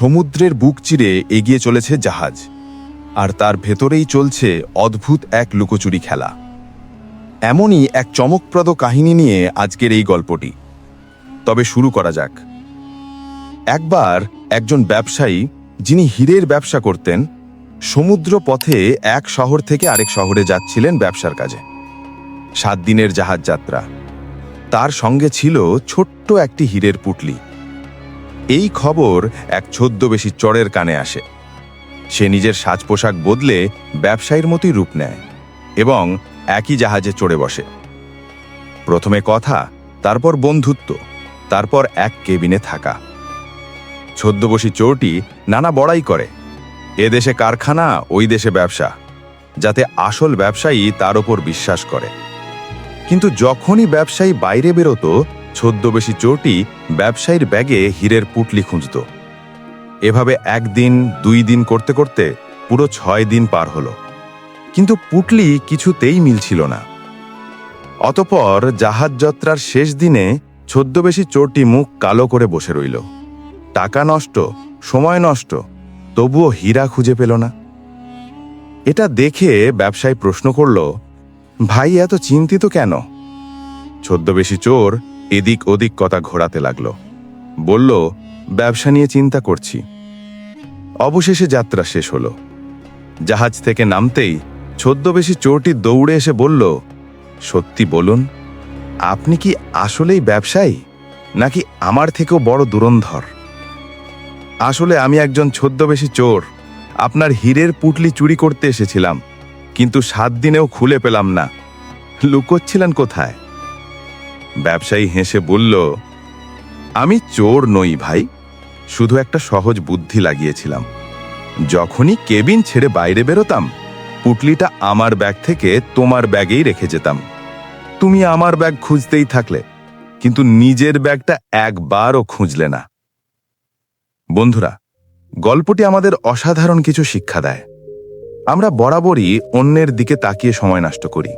সমুদ্রের বুক চিরে এগিয়ে চলেছে জাহাজ, আর তার ভেতরেই চলছে অদ্ভুত এক লুকোচুরি খেলা। এমনই এক চমকপ্রদ কাহিনী নিয়ে আজকের এই গল্পটি। তবে শুরু করা যাক। একবার একজন ব্যবসায়ী, যিনি হীরের ব্যবসা করতেন, সমুদ্র পথে এক শহর থেকে আরেক শহরে যাচ্ছিলেন ব্যবসার কাজে। সাত দিনের জাহাজ যাত্রা। তার সঙ্গে ছিল ছোট্ট একটি হীরের পুটলি। এই খবর এক ছদ্মবেশী চরের কানে আসে। সে নিজের সাজ পোশাক বদলে ব্যবসায়ীর মতোই রূপ নেয় এবং একই জাহাজে চড়ে বসে। প্রথমে কথা, তারপর বন্ধুত্ব, তারপর এক কেবিনে থাকা। ছদ্মবশী চোরটি নানা বড়াই করে। এ দেশে কারখানা, ওই দেশে ব্যবসা, যাতে আসল ব্যবসায়ী তার ওপর বিশ্বাস করে। কিন্তু যখনই ব্যবসায়ী বাইরে বেরোতো ছদ্মবেশী চোরটি ব্যবসায়ীর ব্যাগে হীরের পুটলি খুঁজত। এভাবে একদিন, দুই দিন করতে করতে পুরো ছয় দিন পার হলো। কিন্তু পুটলি কিছুতেই মিলছিল না। অতপর জাহাজ যাত্রার শেষ দিনে ছদ্মবেশী চোরটি মুখ কালো করে বসে রইল। টাকা নষ্ট, সময় নষ্ট, তবুও হীরা খুঁজে পেল না। এটা দেখে ব্যবসায়ী প্রশ্ন করল, ভাই, এত চিন্তিত কেন? ছদ্মবেশী চোর এদিক ওদিক কথা ঘোরাতে লাগল। বলল, ব্যবসা নিয়ে চিন্তা করছি। অবশেষে যাত্রা শেষ হল। জাহাজ থেকে নামতেই ছদ্মবেশী চোরটি দৌড়ে এসে বলল, সত্যি বলুন, আপনি কি আসলেই ব্যবসায়ী, নাকি আমার থেকেও বড় দুরন্ধর? আসলে আমি একজন ছদ্মবেশী চোর। আপনার হীরের পুটলি চুরি করতে এসেছিলাম, কিন্তু সাত দিনেও খুলে পেলাম না। লুকোচ্ছিলেন কোথায়? ব্যবসায়ী হেসে বলল, আমি চোর নই ভাই, শুধু একটা সহজ বুদ্ধি লাগিয়েছিলাম। যখনই কেবিন ছেড়ে বাইরে বেরোতাম, পুটলিটা আমার ব্যাগ থেকে তোমার ব্যাগেই রেখে যেতাম। তুমি আমার ব্যাগ খুঁজতেই থাকলে, কিন্তু নিজের ব্যাগটা একবারও খুঁজলে না। বন্ধুরা, গল্পটি আমাদের অসাধারণ কিছু শিক্ষা দেয়। আমরা বরাবরই অন্যের দিকে তাকিয়ে সময় নষ্ট করি।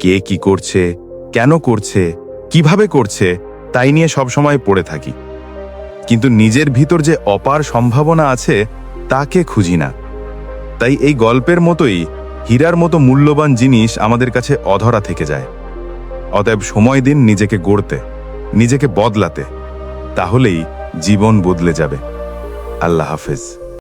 কে কি করছে, কেন করছে কীভাবে করছে, তাই নিয়ে সবসময় পড়ে থাকি। কিন্তু নিজের ভিতর যে অপার সম্ভাবনা আছে, তাকে খুঁজি না। তাই এই গল্পের মতোই হীরার মতো মূল্যবান জিনিস আমাদের কাছে অধরা থেকে যায়। অতএব সময় দিন নিজেকে গড়তে, নিজেকে বদলাতে। তাহলেই জীবন বদলে যাবে। আল্লাহ হাফেজ।